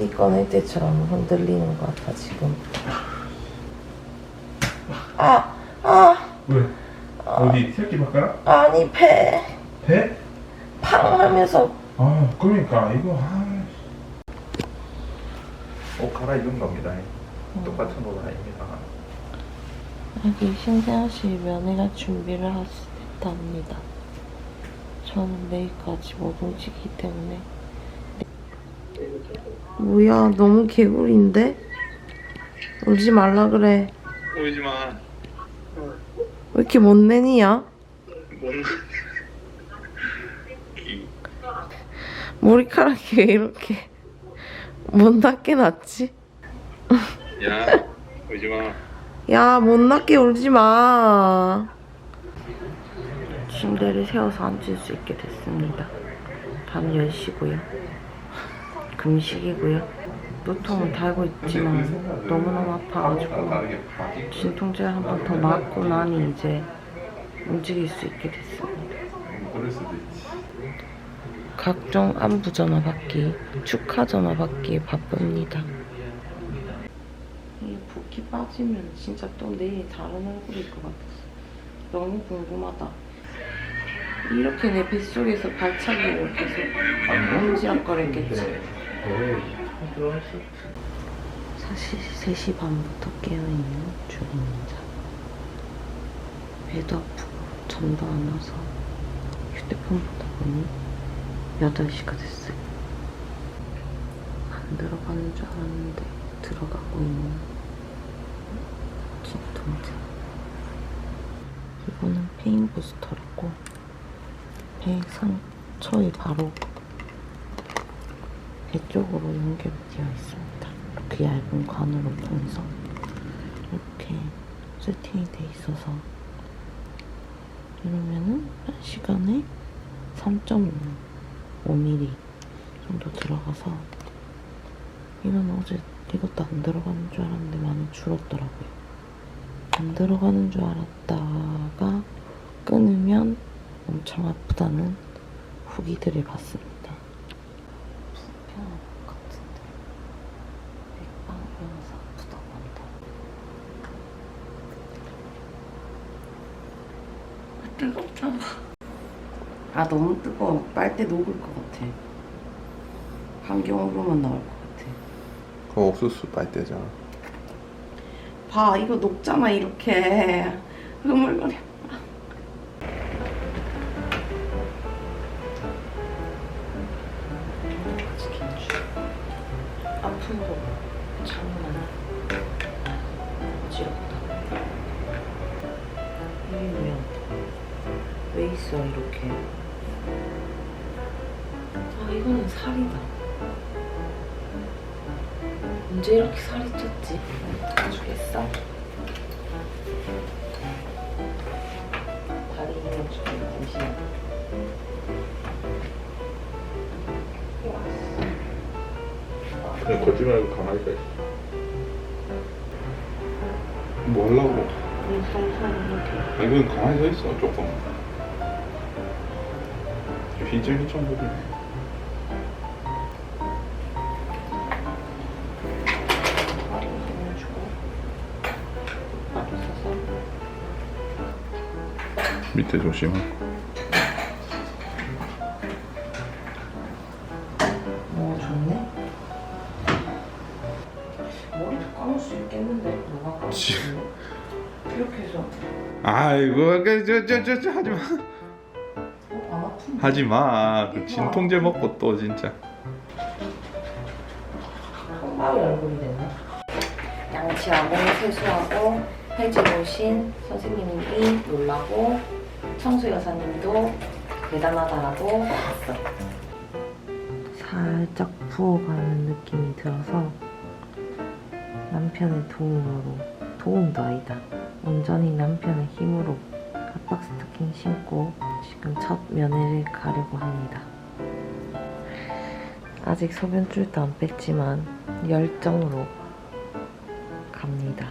아기 꺼낼 때처럼 흔들리는 것 같아, 지금. 아, 아, 왜? 어디 새끼 바꿔? 아니, 배. 배? 팡 하면서. 아 그러니까 이거 아. 옷 갈아입은 겁니다. 똑같은 옷 아닙니다. 아기 신생아실 면회가 준비를 했답니다. 저는 내일까지 못 움직이기 때문에. 뭐야, 너무 개구리인데? 울지 말라 그래. 울지 마. 왜 이렇게 못 내니야? 뭔? 머리카락이 왜 이렇게 못났게 났지? 야, 울지 마. 야, 못났게 울지 마. 침대를 세워서 앉을 수 있게 됐습니다. 밤 10시고요. 금식이고요. 노통은 달고 있지만 너무너무 아파가지고 진통제 한번 더 맞고 나니 이제 움직일 수 있게 됐습니다. 각종 안부 전화 받기, 축하 전화 받기에 바쁩니다. 이 붓기 빠지면 진짜 또 내일 다른 얼굴일 것 같았어. 너무 궁금하다. 이렇게 내 뱃속에서 발차기를 계속 옴지락거렸겠지. 사실 3시 반부터 깨어있는 중입니다. 배도 아프고 잠도 안 와서 휴대폰 보다 보니 8시가 됐어요. 안 들어가는 줄 알았는데 들어가고 있는 진통제. 이거는 페인 부스터라고 배 상처에 바로 배 쪽으로 연결되어 있습니다. 이렇게 얇은 관으로 통해서 이렇게 세팅이 돼 있어서 이러면은 한 시간에 3.5mm 정도 들어가서 이건 어제 이것도 안 들어가는 줄 알았는데 많이 줄었더라고요. 안 들어가는 줄 알았다가 끊으면 엄청 아프다는 후기들을 봤습니다. 불편할 것 같은데 맥박이어서 아프다고 한다. 아, 뜨겁다. 아 너무 뜨거워. 빨대 녹을 것 같아. 환경으로만 나올 것 같아. 그 옥수수 빨대잖아. 봐 이거 녹잖아 이렇게 흐물거려 그냥 걷지 말고 가만히 있어. 뭐 하려고? 아, 이건 가만히 서 있어 조금. 휘청휘청 거리네. 밑에 조심하고. 지-? 이렇게 해서 아이고 저저저 저, 하지 마. 어? 안 아픈데? 하지 마. 그 진통제 먹고 또 진짜. 한방에 얼굴이 됐네. 양치하고 세수하고 해지 오신 선생님이 놀라고 청소 여사님도 대단하다라고 했어. 살짝 부어가는 느낌이 들어서 남편의 도움으로 도움도 아니다. 온전히 남편의 힘으로 압박 스타킹 신고 지금 첫 면회를 가려고 합니다. 아직 소변줄도 안 뺐지만 열정으로 갑니다.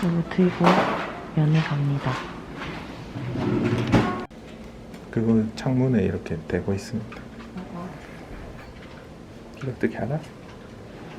그리고 들고 면을 갑니다. 그거는 창문에 이렇게 대고 있습니다. 어떻게 알아?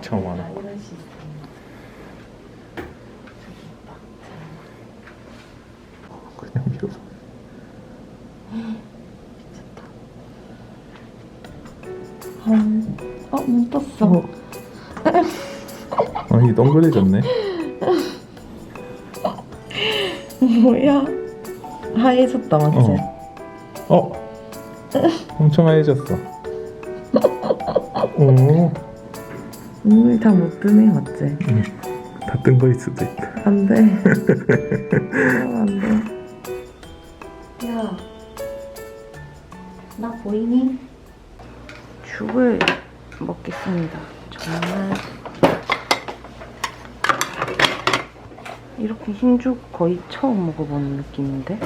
처음 아, 알 동그래졌네. 뭐야? 하얘졌다, 맞지? 어. 어. 엄청 하얘졌어. 오. 눈을 다못 뜨네, 맞지? 다 뜬 거일 수도 있다. 안 돼. 그러면 안 돼. 흰죽 거의 처음 먹어보는 느낌인데?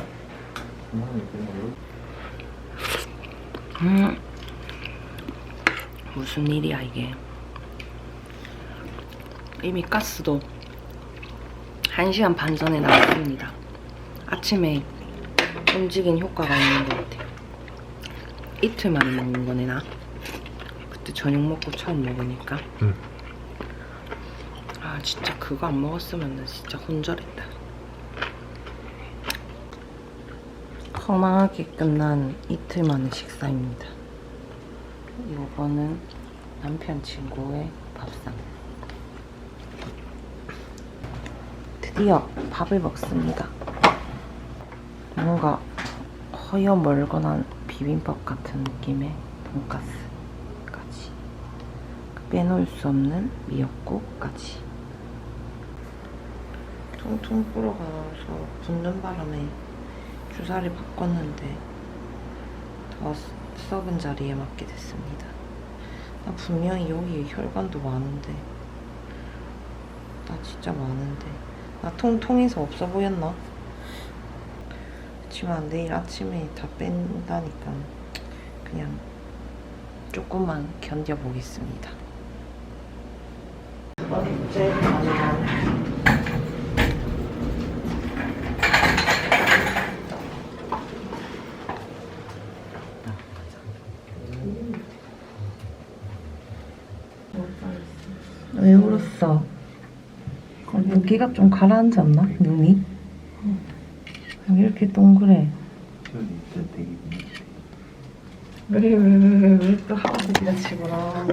음. 무슨 일이야, 이게. 이미 가스도 1시간 반 전에 나왔습니다. 아침에 움직인 효과가 있는 것 같아요. 이틀 만에 먹는 거네, 나. 그때 저녁 먹고 처음 먹으니까. 응. 아, 진짜 그거 안 먹었으면 나 진짜 혼절했다. 허망하게 끝난 이틀 만의 식사입니다. 이거는 남편 친구의 밥상. 드디어 밥을 먹습니다. 뭔가 허여 멀건한 비빔밥 같은 느낌의 돈가스까지 빼놓을 수 없는 미역국까지 통통 불어가서 붙는 바람에 주사를 바꿨는데 더 썩은 자리에 맞게 됐습니다. 나 분명히 여기 혈관도 많은데 나 진짜 많은데 나 통통해서 없어 보였나? 그치만 내일 아침에 다 뺀다니까 그냥 조금만 견뎌보겠습니다. 두 번째 가능한 왜 울었어? 여기가 좀 가라앉았나? 눈이? 왜 이렇게 동그래? 왜 왜 왜왜또 하우스기다 치구나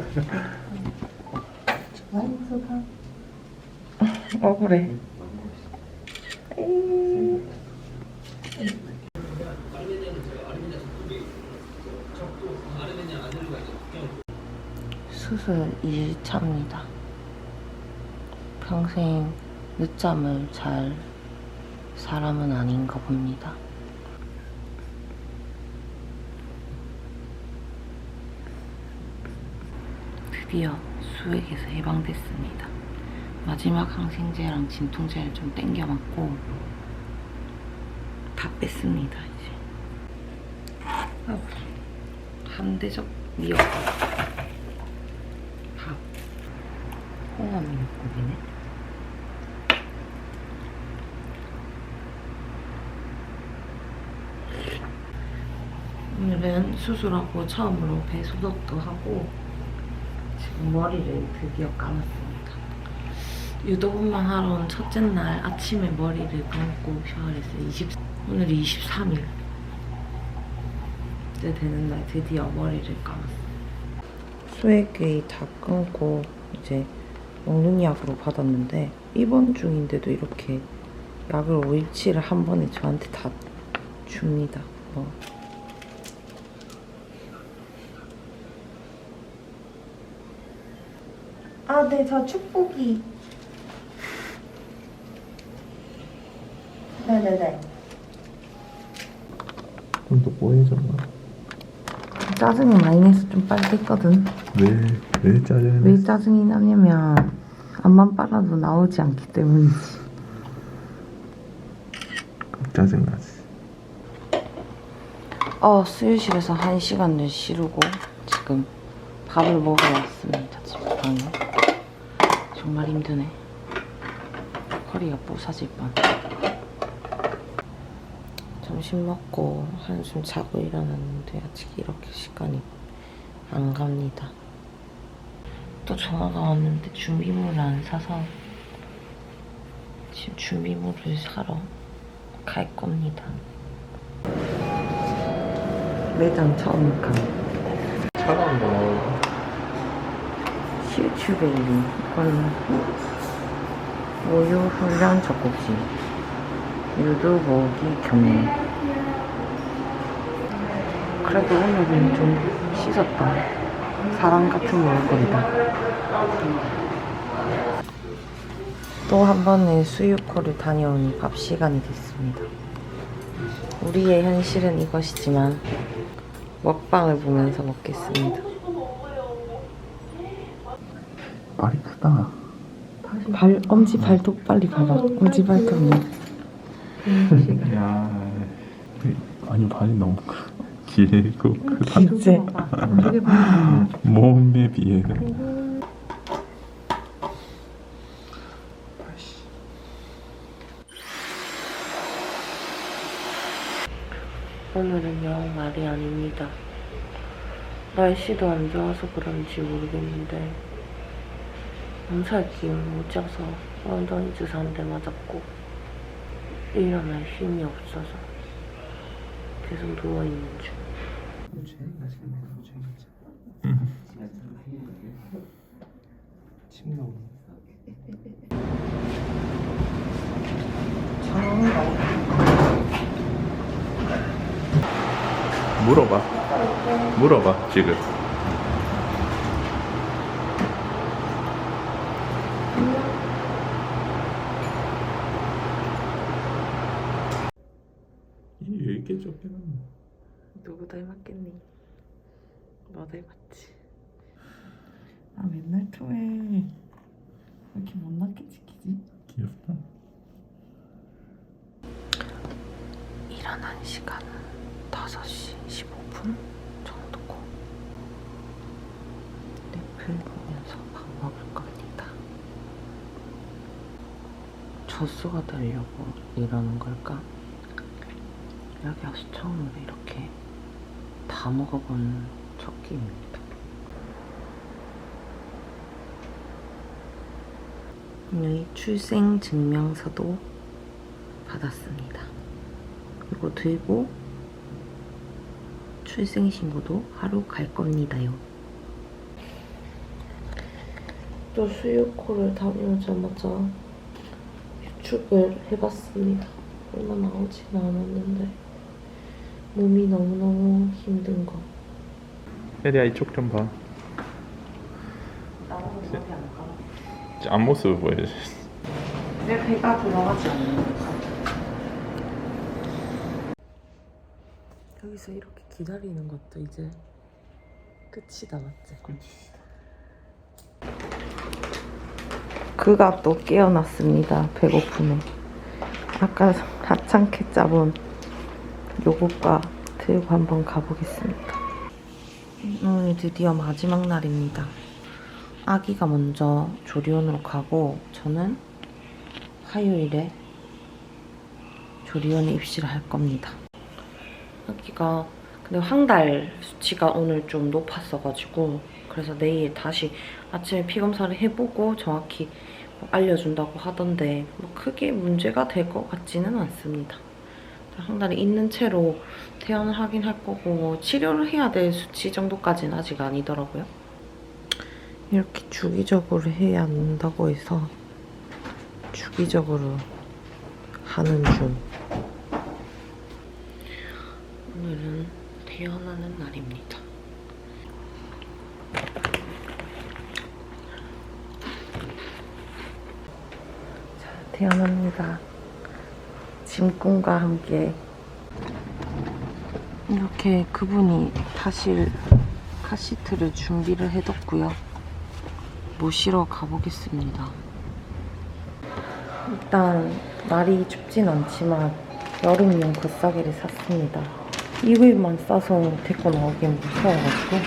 완수가 억울해 에이. 수술 2차입니다 평생 늦잠을 잘 사람은 아닌가 봅니다. 드디어 수액에서 해방됐습니다. 마지막 항생제랑 진통제를 좀 땡겨 맞고 다 뺐습니다 이제. 아우, 한 대접 미역국 밥 홍합 미역국이네. 오늘은 수술하고 처음으로 배 소독도 하고 지금 머리를 드디어 감았습니다. 유도분만 하러 온 첫째 날 아침에 머리를 감고 샤워를 했어요. 20, 오늘이 23일. 때 되는 날 드디어 머리를 감았어요. 수액이 다 끊고 이제 먹는 약으로 받았는데 입원 중인데도 이렇게 약을 5일치를 한 번에 저한테 다 줍니다. 뭐. 아, 네, 저 축복이. 네네네. 좀더 뽀얘졌나? 짜증이 많이 내서 좀 빨겠거든. 왜, 왜 짜증이 왜 짜증이 나냐면 앞만 빨아도 나오지 않기 때문이지. 짜증나지. 어, 수유실에서 한 시간을 쉬르고 지금 밥을 먹으러 왔습니다. 집 방에. 정말 힘드네. 허리가 부서질 뻔. 점심 먹고 한숨 자고 일어났는데 아직 이렇게 시간이 안 갑니다. 또 전화가 왔는데 준비물을 안 사서 지금 준비물을 사러 갈 겁니다. 매장 처음 가. 차가운 거. 슈추베리 이거는 우유 훈련 젖꼭지 유두 모기 경례 그래도 오늘은 좀 씻었다. 사람 같은 얼굴이다. 또 한 번의 수유코를 다녀오니 밥 시간이 됐습니다. 우리의 현실은 이것이지만 먹방을 보면서 먹겠습니다 발이 크다. 발 엄지 발톱 빨리 봐봐. 엄지 발톱이. 야, 아니 발이 너무 크- 길고 크다. 이제 몸에 비해는. 오늘은 영 말이 아닙니다. 날씨도 안 좋아서 그런지 모르겠는데 몸살 기운 못 잡아서 완전히 주사 한 대 맞았고 일어날 힘이 없어서 계속 누워있는 중. 물어봐. 물어봐 지금. 이렇게 좁혀놨노? 누구 닮았겠니? 너 닮았지. 아 맨날 토해. 왜 이렇게 못났게 지키지? 귀엽다. 일어난 시간은 5시 15분 정도고 넷플 보면서 밥 먹을 겁니다. 젖소가 되려고 이러는 걸까? 여기 와서 처음으로 이렇게 다 먹어본 첫 끼입니다. 오늘 출생 증명서도 받았습니다. 이거 들고 출생신고도 하러 갈 겁니다요. 또 수유코를 다녀오자마자 유축을 해봤습니다. 얼마 나오진 않았는데 몸이 너무너무 힘든 거. 에리야 이쪽 좀 봐. 나오는 소리 안 가. 앞모습 보여줘. 내 배가 들어가지 않는 거. 여기서 이렇게 기다리는 것도 이제 끝이다 맞지? 그가 또 깨어났습니다. 배고픔에. 아까 하찮게 짜본 요것과 들고 한번 가보겠습니다. 오늘 드디어 마지막 날입니다. 아기가 먼저 조리원으로 가고 저는 화요일에 조리원에 입시를 할 겁니다. 아기가 근데 황달 수치가 오늘 좀 높았어가지고 그래서 내일 다시 아침에 피검사를 해보고 정확히 뭐 알려준다고 하던데 뭐 크게 문제가 될 것 같지는 않습니다. 황달이 있는 채로 퇴원을 하긴 할 거고 뭐 치료를 해야 될 수치 정도까지는 아직 아니더라고요. 이렇게 주기적으로 해야 한다고 해서 주기적으로 하는 중. 오늘은 퇴원하는 날입니다. 자, 태어납니다. 짐꾼과 함께 이렇게 그분이 타실 카시트를 준비를 해뒀고요. 모시러 가보겠습니다. 일단 날이 춥진 않지만 여름용 겉사기를 샀습니다. 이글만 싸서 데리고 나오기엔 무서워가지고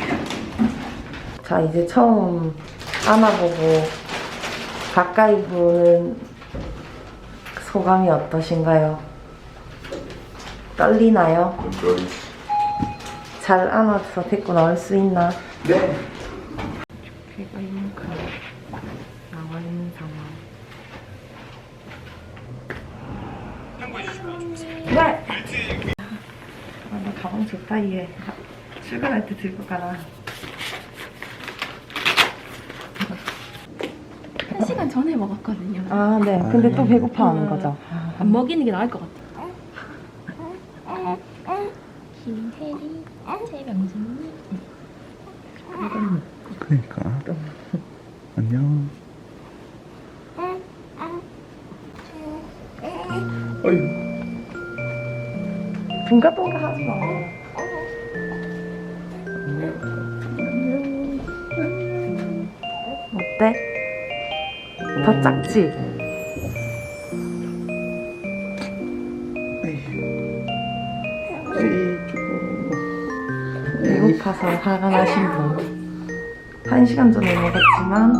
자 이제 처음 안아보고 가까이 보는 소감이 어떠신가요? 떨리나요? 잘 안아서 데리고 나올 수 있나? 네. 배가 이만큼 나와 있는 상황. 네. 아, 나 가방 좋다 얘. 가- 출근할 때 들고 가라. 한 시간 전에 먹었거든요. 아 네. 근데 또 배고파 하는 거죠. 안 먹이는 게 나을 것 같아. 김혜리, 최명순. 그러니까. 안녕. 어이. 둥가둥가 하지 마. 어때? 더 작지? 배고파서 화가 나신 분. 한 시간 전에 먹었지만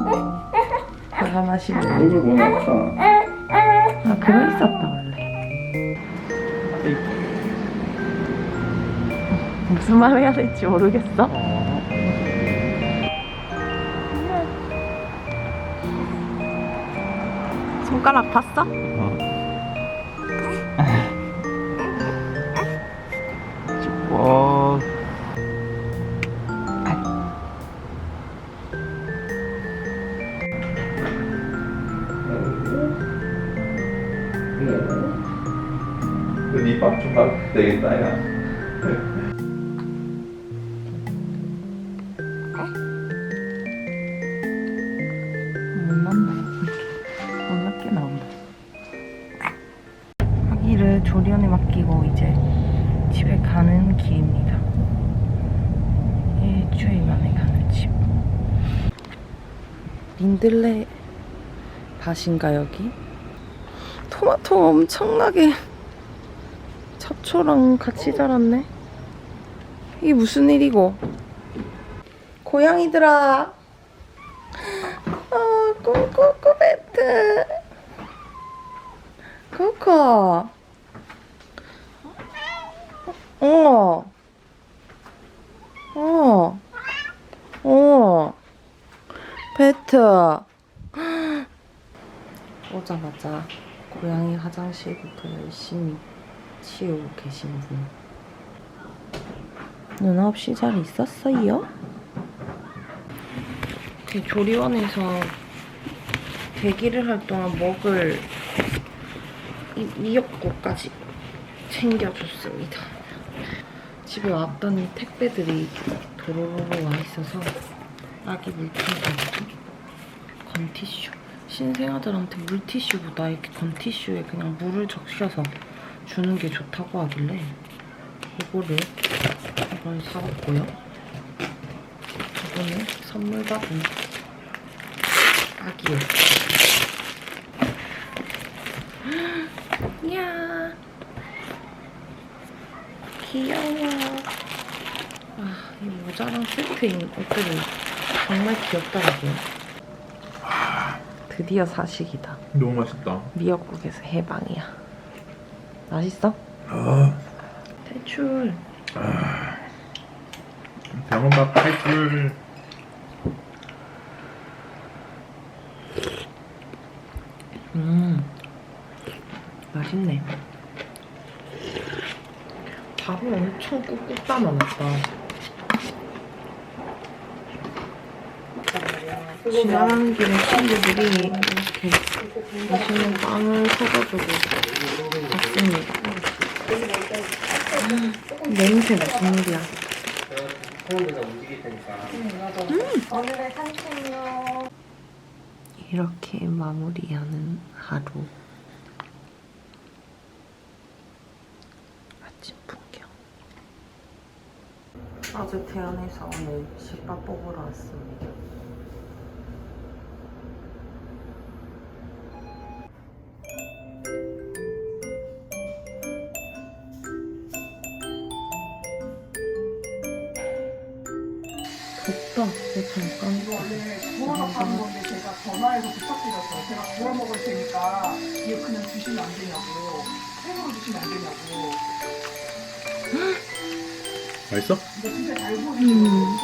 화가 나신 분. 얼굴 너무 아파. 아, 그거 있었다 원래. 무슨 말 해야 될지 모르겠어. 손가락 봤어? 와. 니밥좀 밥 되겠다, 야. 맡기고 이제 집에 가는 길입니다. 일주일 만에 가는 집. 민들레 밭인가 여기? 토마토 엄청나게 잡초랑 같이 자랐네. 이게 무슨 일이고? 고양이들아. 어, 꼬꼬꼬 배트. 코코. 어. 어. 어. 배트. 오자마자 고양이 화장실부터 열심히 치우고 계신 분. 누나 없이 잘 있었어요? 그 조리원에서 대기를 할 동안 먹을 이 미역국까지 챙겨줬습니다. 집에 왔더니 택배들이 도로로로 와 있어서 아기 물티슈, 건티슈. 신생아들한테 물티슈보다 이렇게 건티슈에 그냥 물을 적셔서 주는 게 좋다고 하길래 이거를 이걸 사봤고요. 이거는 선물 받은 아기요. 이야. 귀여워. 아, 이 모자랑 세트인 옷들이 정말 귀엽더라고요. 드디어 사식이다. 너무 맛있다. 미역국에서 해방이야. 맛있어? 아, 대출. 병원 밥 탈출. 음, 맛있네. 밥을 엄청 꾹꾹 담아놨다. 지나가는 길에 친구들이 이렇게 맛있는 빵을 사가지고 갔습니다. 음, 냄새 무슨 일이야? 이렇게 마무리하는 하루. 아침 풍경. 어제 태안에서 오늘 집밥 뽑으러 왔습니다. 덥다. 내 잠깐. 이거 원래 구워서 파는 건데 제가 전화해서 부탁드렸어요. 제가 구워 먹을 테니까 이거 그냥 주시면 안 되냐고. 생으로 주시면 안 되냐고. 맛있어? 근